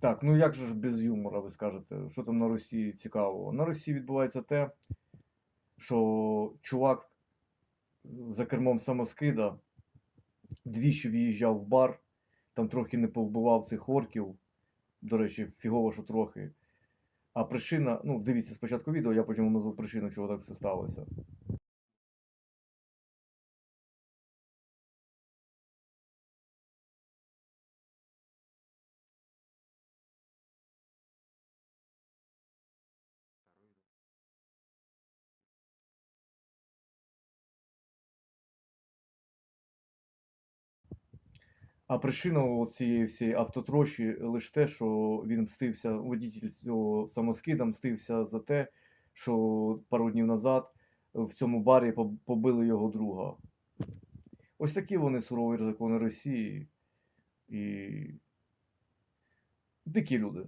Так, ну як же ж без юмора, ви скажете, що там на Росії цікавого? На Росії відбувається те, що чувак за кермом самоскида двічі в'їжджав в бар, там трохи не повбивав цих орків. До речі, фігово, що трохи. А причина, ну, дивіться спочатку відео, я потім назву причину, чого так все сталося. А причина цієї всієї автотрощі лише те, що він мстився, водітель цього самоскида мстився за те, що пару днів назад в цьому барі побили його друга. Ось такі вони сурові закони Росії і дикі люди.